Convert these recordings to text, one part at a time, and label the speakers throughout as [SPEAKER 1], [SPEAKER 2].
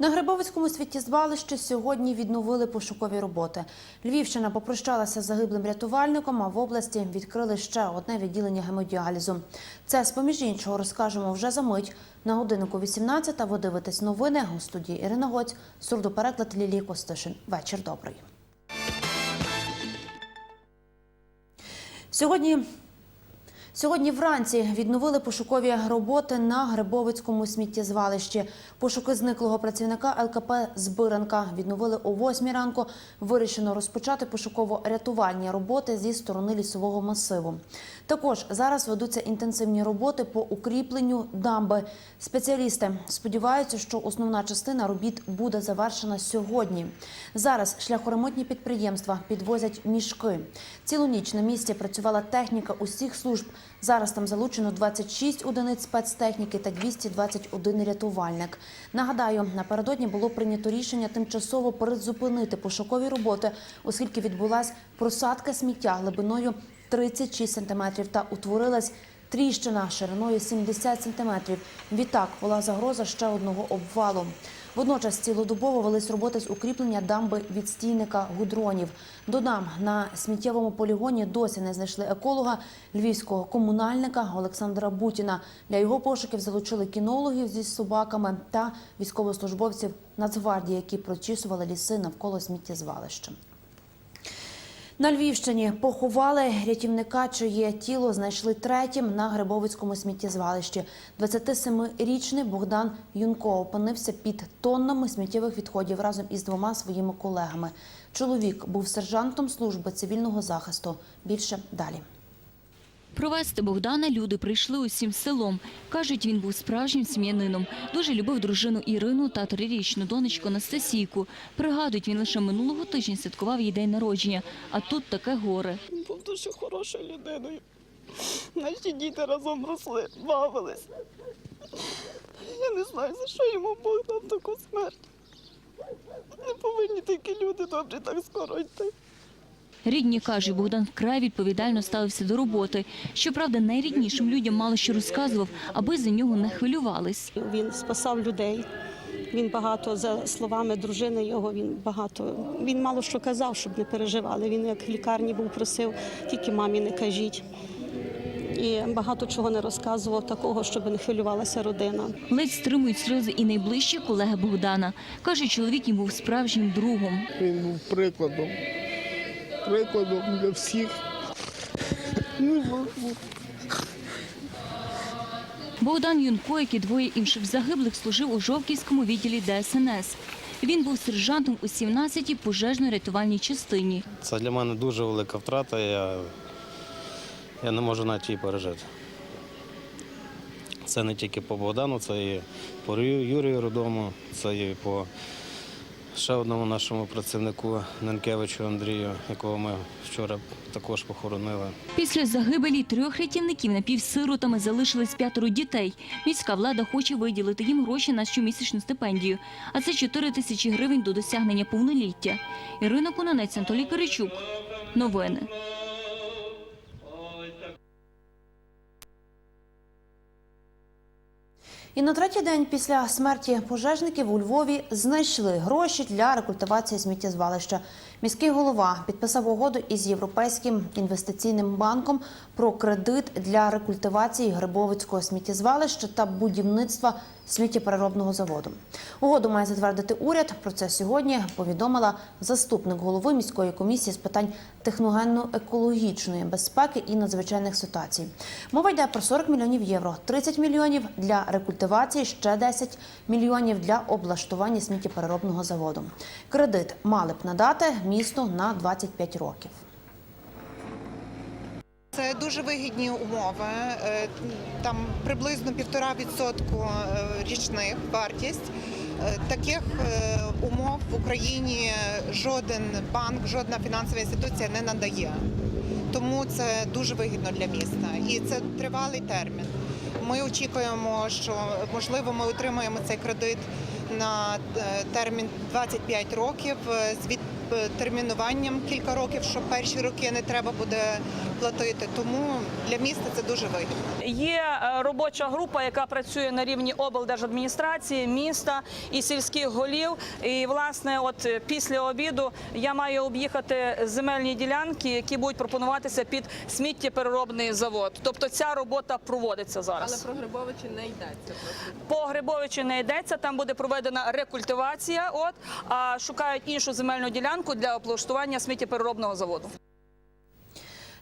[SPEAKER 1] На Грибовицькому світтєзвалищі сьогодні відновили пошукові роботи. Львівщина попрощалася з загиблим рятувальником, а в області відкрили ще одне відділення гемодіалізу. Це, з поміж іншого, розкажемо вже за мить. На годиннику 18 ви дивитесь новини у студії Ірина Гоць, сурдопереклад Лілії Костишин. Вечір добрий. Сьогодні Сьогодні вранці відновили пошукові роботи на Грибовицькому сміттєзвалищі. Пошуки зниклого працівника ЛКП Збиранка відновили о 8 ранку. Вирішено розпочати пошуково-рятувальні роботи зі сторони лісового масиву. Також зараз ведуться інтенсивні роботи по укріпленню дамби. Спеціалісти сподіваються, що основна частина робіт буде завершена сьогодні. Зараз шляхоремонтні підприємства підвозять мішки. Цілу ніч на місці працювала техніка усіх служб. Зараз там залучено 26 одиниць спецтехніки та 221 рятувальник. Нагадаю, напередодні було прийнято рішення тимчасово призупинити пошукові роботи, оскільки відбулась просадка сміття глибиною 36 сантиметрів та утворилась тріщина шириною 70 сантиметрів. Відтак була загроза ще одного обвалу. Водночас цілодобово велись роботи з укріплення дамби від стійника гудронів. Додам, на сміттєвому полігоні досі не знайшли еколога львівського комунальника Олександра Бутіна. Для його пошуків залучили кінологів зі собаками та військовослужбовців Нацгвардії, які прочісували ліси навколо сміттєзвалища. На Львівщині поховали рятівника, чиє тіло знайшли третім на Грибовицькому сміттєзвалищі. 27-річний Богдан Юнко опинився під тоннами сміттєвих відходів разом із двома своїми колегами. Чоловік був сержантом служби цивільного захисту. Більше далі.
[SPEAKER 2] Провести Богдана люди прийшли усім селом. Кажуть, він був справжнім сім'янином. Дуже любив дружину Ірину та трирічну донечку Анастасійку. Пригадують, він лише минулого тижня святкував її день народження. А тут таке горе.
[SPEAKER 3] Він був дуже хорошою людиною. Наші діти разом росли, бавились. Я не знаю, за що йому Бог дав таку смерть. Не повинні такі люди добре так скоро йти.
[SPEAKER 2] Рідні кажуть, Богдан вкрай відповідально ставився до роботи. Щоправда, найріднішим людям мало що розказував, аби за нього не хвилювались.
[SPEAKER 4] Він спасав людей. Він багато, за словами дружини його, він багато. Він мало що казав, щоб не переживали. Він як в лікарні був просив, тільки мамі не кажіть. І багато чого не розказував такого, щоб не хвилювалася родина.
[SPEAKER 2] Ледь стримують сльози і найближчі колеги Богдана. Каже, чоловік їм був справжнім другом.
[SPEAKER 5] Він був прикладом, прикладом для всіх. Ну,
[SPEAKER 2] Богдан Юнко, як і двоє інших загиблих, служив у Жовківському відділі ДСНС. Він був сержантом у 17-й пожежно-рятувальній частині.
[SPEAKER 6] Це для мене дуже велика втрата. Я, я не можу навіть її пережити. Це не тільки по Богдану, це і по Юрію Рудому, це і по ще одному нашому працівнику Ненкевичу Андрію, якого ми вчора також похоронили.
[SPEAKER 2] Після загибелі трьох рятівників напівсиротами залишились п'ятеро дітей. Міська влада хоче виділити їм гроші на щомісячну стипендію. А це 4 тисячі гривень до досягнення повноліття. Ірина Кононець, Анатолій Киричук. Новини.
[SPEAKER 1] І на третій день після смерті пожежників у Львові знайшли гроші для рекультивації сміттєзвалища. Міський голова підписав угоду із Європейським інвестиційним банком про кредит для рекультивації Грибовицького сміттєзвалища та будівництва сміттєпереробного заводу. Угоду має затвердити уряд. Про це сьогодні повідомила заступник голови міської комісії з питань техногенно-екологічної безпеки і надзвичайних ситуацій. Мова йде про 40 мільйонів євро, 30 мільйонів для рекультивації, ще 10 мільйонів для облаштування сміттєпереробного заводу. Кредит мали б надати місту на 25 років.
[SPEAKER 7] Це дуже вигідні умови. Е, Там приблизно півтора відсотку е, річних вартість. Е, Таких умов в Україні жоден банк, жодна фінансова інституція не надає. Тому це дуже вигідно для міста, і це тривалий термін. Ми очікуємо, що можливо ми отримаємо цей кредит на термін 25 років з від е, термінуванням кілька років, що перші роки не треба буде платити. Тому для міста це дуже вигідно.
[SPEAKER 8] Є е, робоча група, яка працює на рівні облдержадміністрації, міста і сільських голів. І власне, от е, після обіду я маю об'їхати земельні ділянки, які будуть пропонуватися під сміттєпереробний завод. Тобто ця робота проводиться зараз.
[SPEAKER 9] Але про Грибовичі не йдеться.
[SPEAKER 8] По Грибовичу не йдеться. Там буде проведена рекультивація. От а шукають іншу земельну ділянку для облаштування сміттєпереробного заводу.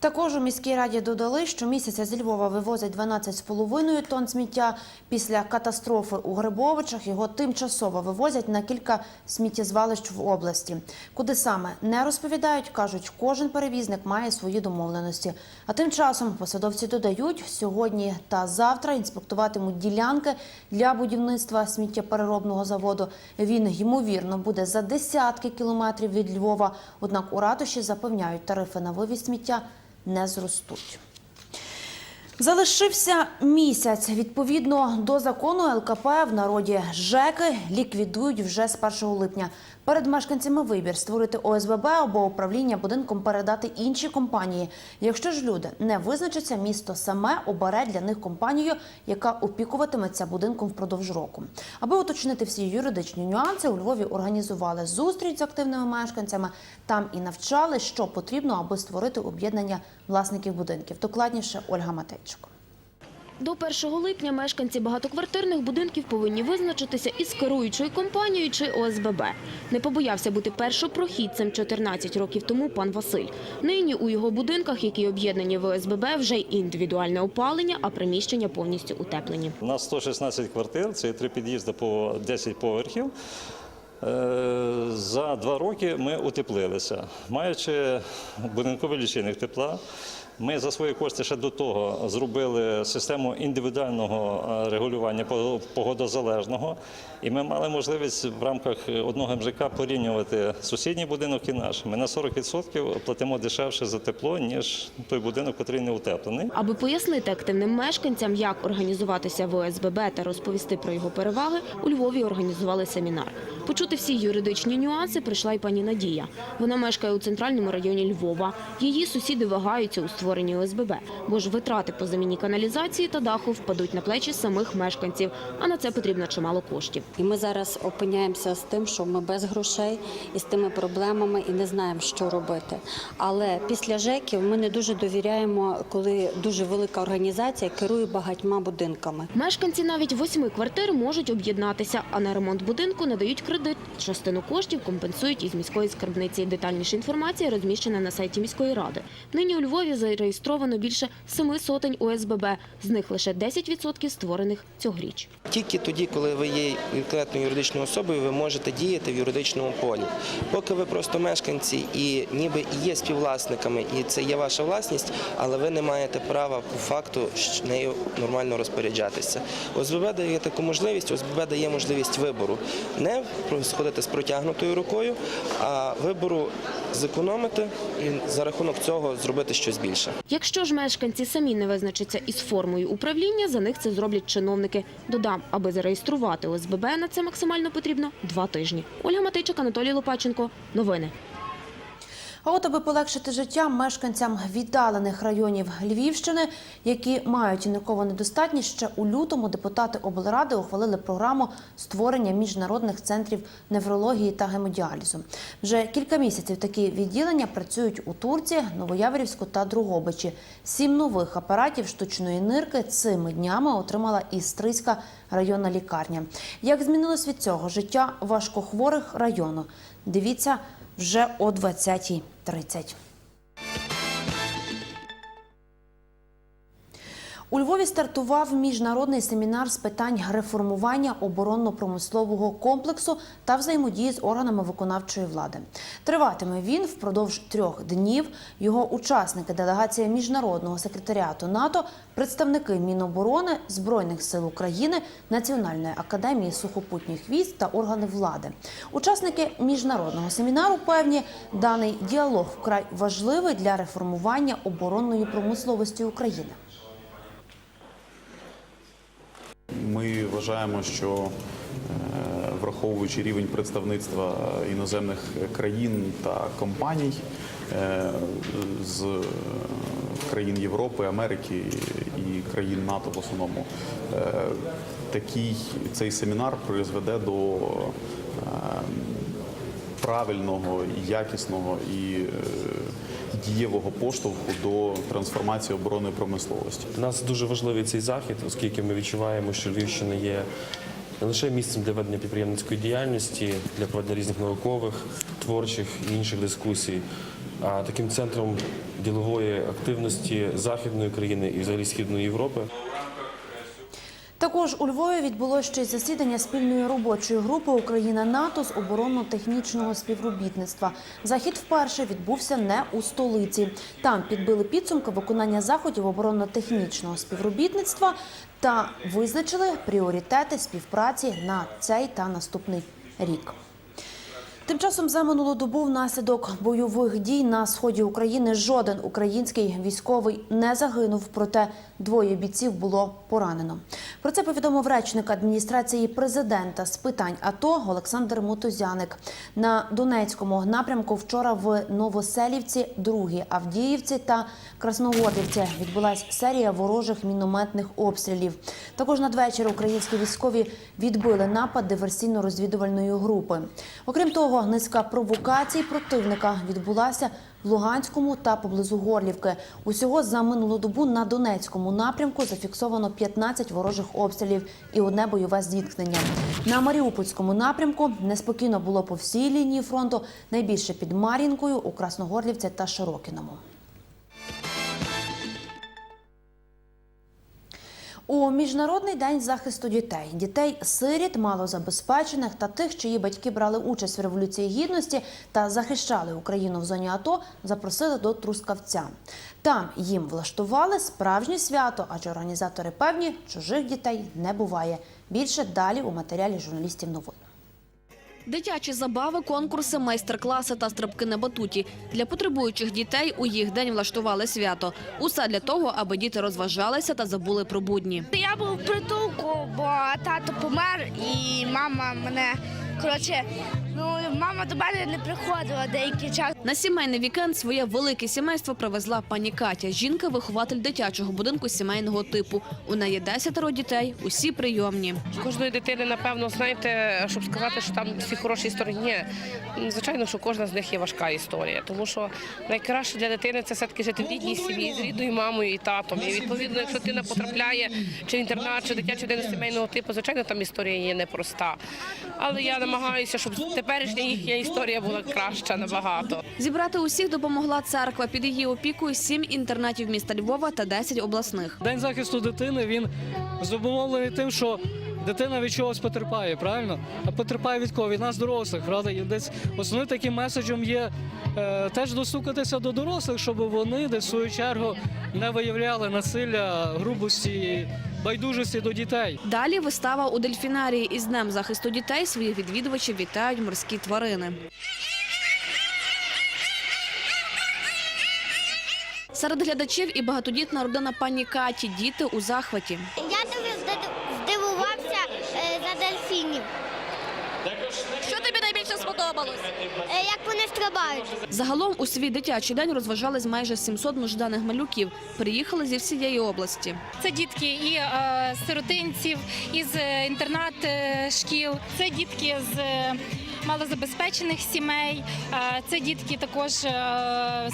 [SPEAKER 1] Також у міській раді додали, що місяця зі Львова вивозять 12,5 тонн сміття. Після катастрофи у Грибовичах його тимчасово вивозять на кілька сміттєзвалищ в області. Куди саме не розповідають, кажуть, кожен перевізник має свої домовленості. А тим часом посадовці додають, сьогодні та завтра інспектуватимуть ділянки для будівництва сміттєпереробного заводу. Він ймовірно буде за десятки кілометрів від Львова. Однак у ратуші запевняють, тарифи на вивіз сміття не зростуть. Залишився місяць. Відповідно до закону ЛКП в народі ЖЕКи ліквідують вже з 1 липня. Перед мешканцями вибір створити ОСББ або управління будинком передати іншій компанії. Якщо ж люди не визначаться, місто саме обере для них компанію, яка опікуватиметься будинком впродовж року. Аби уточнити всі юридичні нюанси, у Львові організували зустріч з активними мешканцями. Там і навчали, що потрібно, аби створити об'єднання власників будинків. Докладніше Ольга Матейчук.
[SPEAKER 10] До 1 липня мешканці багатоквартирних будинків повинні визначитися із керуючою компанією чи ОСББ. Не побоявся бути першопрохідцем 14 років тому пан Василь. Нині у його будинках, які об'єднані в ОСББ, вже й індивідуальне опалення, а приміщення повністю утеплені.
[SPEAKER 11] У нас 116 квартир, це три під'їзди по 10 поверхів. Е, За два роки ми утеплилися. Маючи будинковий лічильник тепла, ми за свої кошти ще до того зробили систему індивідуального е, регулювання по- погодозалежного, і ми мали можливість в рамках одного МЖК порівнювати сусідній будинок і наш. Ми на 40% платимо дешевше за тепло, ніж той будинок, який не утеплений.
[SPEAKER 10] Аби пояснити активним мешканцям, як організуватися в ОСББ та розповісти про його переваги, у Львові організували семінар. Почути всі юридичні нюанси прийшла й пані Надія. Вона мешкає у центральному районі Львова. Її сусіди вагаються у створенні ОСББ, бо ж витрати по заміні каналізації та даху впадуть на плечі самих мешканців, а на це потрібно чимало коштів.
[SPEAKER 12] І ми зараз опиняємося з тим, що ми без грошей і з тими проблемами і не знаємо, що робити. Але після ЖЕКів ми не дуже довіряємо, коли дуже велика організація керує багатьма будинками.
[SPEAKER 10] Мешканці навіть восьми квартир можуть об'єднатися, а на ремонт будинку надають кредит. Частину коштів компенсують із міської скарбниці. Детальніша інформація розміщена на сайті міської ради. Нині у Львові зареєстровано більше семи сотень ОСББ. З них лише 10% створених цьогоріч.
[SPEAKER 13] Тільки тоді, коли ви є конкретною юридичною особою, ви можете діяти в юридичному полі. Поки ви просто мешканці і ніби є співвласниками, і це є ваша власність, але ви не маєте права по факту нею нормально розпоряджатися. ОСББ дає таку можливість, ОСББ дає можливість вибору. Не сходити з протягнутою рукою, а вибору зекономити і за рахунок цього зробити щось більше.
[SPEAKER 10] Якщо ж мешканці самі не визначаться із формою управління, за них це зроблять чиновники. Додам, аби зареєструвати ОСББ, на це максимально потрібно два тижні. Ольга Матейчик, Анатолій Лопаченко. Новини.
[SPEAKER 1] А от аби полегшити життя мешканцям віддалених районів Львівщини, які мають іникову недостатність, ще у лютому депутати облради ухвалили програму створення міжнародних центрів неврології та гемодіалізу. Вже кілька місяців такі відділення працюють у Турці, Новояворівську та Другобичі. Сім нових апаратів штучної нирки цими днями отримала і Стрийська районна лікарня. Як змінилось від цього життя важкохворих району? Дивіться вже о 20.30. У Львові стартував міжнародний семінар з питань реформування оборонно-промислового комплексу та взаємодії з органами виконавчої влади. Триватиме він впродовж трьох днів. Його учасники делегація міжнародного секретаріату НАТО, представники Міноборони, Збройних сил України, Національної академії сухопутніх військ та органи влади. Учасники міжнародного семінару певні, даний діалог вкрай важливий для реформування оборонної промисловості України.
[SPEAKER 14] Ми вважаємо, що е,
[SPEAKER 9] враховуючи рівень представництва іноземних країн та компаній е, з е, країн Європи, Америки і країн НАТО в основному. Такий цей семінар призведе до правильного, якісного і е, дієвого поштовху до трансформації оборонної промисловості.
[SPEAKER 14] Для нас дуже важливий цей захід, оскільки ми відчуваємо, що Львівщина є не лише місцем для ведення підприємницької діяльності, для проведення різних наукових, творчих і інших дискусій, а таким центром ділової активності західної країни і взагалі східної Європи.
[SPEAKER 1] Також у Львові відбулося ще й засідання спільної робочої групи Україна НАТО з оборонно-технічного співробітництва. Захід вперше відбувся не у столиці. Там підбили підсумки виконання заходів оборонно-технічного співробітництва та визначили пріоритети співпраці на цей та наступний рік. Тим часом за минулу добу внаслідок бойових дій на сході України жоден український військовий не загинув, проте двоє бійців було поранено. Про це повідомив речник адміністрації президента з питань АТО Олександр Мотузяник. На Донецькому напрямку вчора в Новоселівці, Другій Авдіївці та Красногорівці відбулася серія ворожих мінометних обстрілів. Також надвечір українські військові відбили напад диверсійно-розвідувальної групи. Окрім того, низка провокацій противника відбулася в Луганському та поблизу Горлівки. Усього за минулу добу на Донецькому напрямку зафіксовано 15 ворожих обстрілів і одне бойове зіткнення. На Маріупольському напрямку неспокійно було по всій лінії фронту, найбільше під Мар'їнкою, у Красногорлівці та Широкіному. У міжнародний день захисту дітей, дітей сиріт, малозабезпечених та тих, чиї батьки брали участь в революції гідності та захищали Україну в зоні АТО, запросили до Трускавця. Там їм влаштували справжнє свято, адже організатори певні чужих дітей не буває. Більше далі у матеріалі журналістів новин.
[SPEAKER 15] Дитячі забави, конкурси, майстер-класи та стрибки на батуті. Для потребуючих дітей у їх день влаштували свято. Усе для того, аби діти розважалися та забули про будні.
[SPEAKER 16] Я був в притулку, бо тато помер, і мама мене коротше, ну мама до мене не приходила деякий час.
[SPEAKER 15] На сімейний вікенд своє велике сімейство привезла пані Катя. Жінка – вихователь дитячого будинку сімейного типу. У неї десятеро дітей, усі прийомні.
[SPEAKER 17] Кожної дитини, напевно, знаєте, щоб сказати, що там всі хороші історії. Ні, звичайно, що кожна з них є важка історія, тому що найкраще для дитини це все-таки жити в рідній сім'ї з рідною мамою і татом. І відповідно, якщо дитина потрапляє чи в інтернат, чи дитячий будинок сімейного типу, звичайно, там історія є непроста. Але я намагаюся, щоб теперішня їхня історія була краща набагато.
[SPEAKER 15] Зібрати усіх допомогла церква. Під її опікою сім інтернатів міста Львова та 10 обласних.
[SPEAKER 18] День захисту дитини він зумовлений тим, що дитина від чогось потерпає, правильно? А потерпає від кого? Від нас дорослих, правда? І десь основним таким меседжем є е, теж достукатися до дорослих, щоб вони десь в свою чергу не виявляли насилля, грубості, байдужості до дітей.
[SPEAKER 15] Далі вистава у дельфінарії. Із Днем захисту дітей своїх відвідувачів вітають морські тварини. Серед глядачів і багатодітна родина пані Каті. Діти у захваті.
[SPEAKER 16] Я дуже здивувався е, за дельфінів.
[SPEAKER 15] Що тобі найбільше сподобалось?
[SPEAKER 16] Е, Як вони стрибають.
[SPEAKER 15] Загалом у свій дитячий день розважались майже 700 нужданих малюків. Приїхали зі всієї області.
[SPEAKER 19] Це дітки і е, сиротинців, із е, інтернат е, шкіл, це дітки з е, малозабезпечених сімей, е, це дітки також е,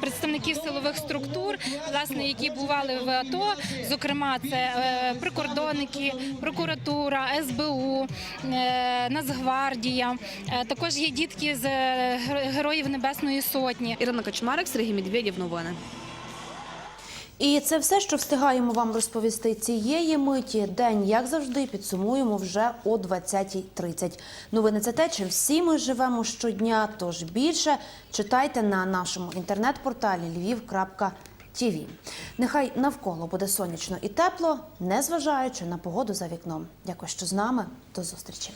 [SPEAKER 19] представників силових структур, власне, які бували в АТО. Зокрема, це е, прикордонники, прокуратура, СБУ, Нацгвардія. Також є дітки з Героїв Небесної Сотні.
[SPEAKER 15] Ірина Качмарик, Сергій Медведєв. Новини.
[SPEAKER 1] І це все, що встигаємо вам розповісти цієї миті. День, як завжди, підсумуємо вже о 20.30. Новини це те, чим всі ми живемо щодня. Тож більше читайте на нашому інтернет-порталі lviv.tv. Нехай навколо буде сонячно і тепло, незважаючи на погоду за вікном. Дякую, що з нами. До зустрічі.